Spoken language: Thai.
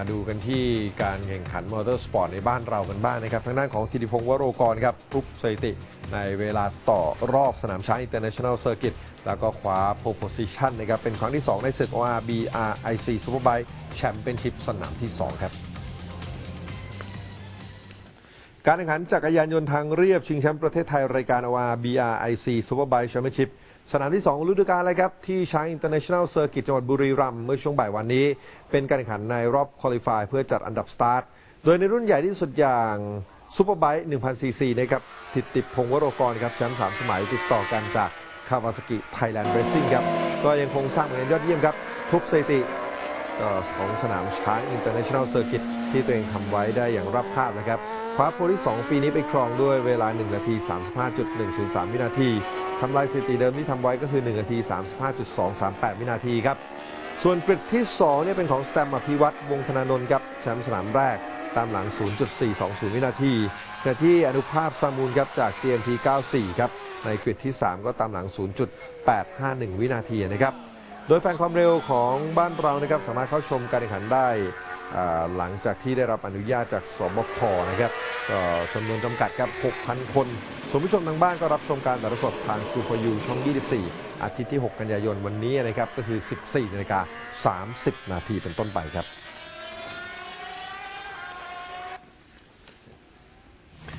มาดูกันที่การแข่งขันมอเตอร์สปอร์ตในบ้านเรากันบ้างนะครับทางด้านของธิติพงศ์วโรกรครับทุบสถิติในเวลาต่อรอบสนามช้าง International Circuit แล้วก็คว้า pole position นะครับเป็นครั้งที่ 2 ในศึก ORBRIC Superbike Championship สนามที่ 2 ครับ การแข่งขันจักรยานยนต์ทางเรียบ ชิงแชมป์ประเทศไทย รายการ ORBRIC Superbike Championship สนามที่2ของฤดูกาลเลยครับ ที่ช้าง International Circuit จังหวัดบุรีรัมย์เมื่อช่วงบ่ายวันนี้ เป็นการแข่งขันในรอบคุริฟายเพื่อจัดอันดับสตาร์ท โดยในรุ่นใหญ่ที่สุดอย่างซูเปอร์ไบค์1,000ซีซีนะครับทิดติดพงวโรกรครับแชมป์3สมัยติดต่อกันจากคาวาซากิไทยแลนด์เรซซิ่งครับก็ยังคงสร้างผลงานยอดเยี่ยมครับทุบสถิติ ของสนามช้าง International Circuit ที่ตัวเองทำไว้ได้อย่างรับคาบนะครับคว้าโพลที่ 2 ปีนี้ไปครองด้วยเวลา 1 นาที 35.103 วินาทีทำลายสถิติเดิมที่ทำไว้ก็คือ 1 นาที 35.238 วินาทีครับ ส่วนกริดที่2เนี่ยเป็นของสแตมอภิวัตรวงธนานนท์ครับแชมป์สนามแรกตามหลัง 0.420 วินาทีขณะที่อนุภาพซามูลครับจาก GMT 94 ครับ ในกริดที่ 3 ก็ตามหลัง 0.851 วินาทีนะครับ โดยแฟนความเร็วของบ้านเรานะครับสามารถเข้าชมการแข่งขันได้หลังจากที่ได้รับอนุญาตจากสบคนะครับจำนวนจำกัดครับ 6,000 คนส่วนผู้ชมทางบ้านก็รับชมการถ่ายทอดสดทางซูเปอร์ยูช่อง 24 อาทิตย์ที่ 6 กันยายนวันนี้นะครับ ก็คือ 14นาฬิกา30 นาทีเป็นต้นไปครับ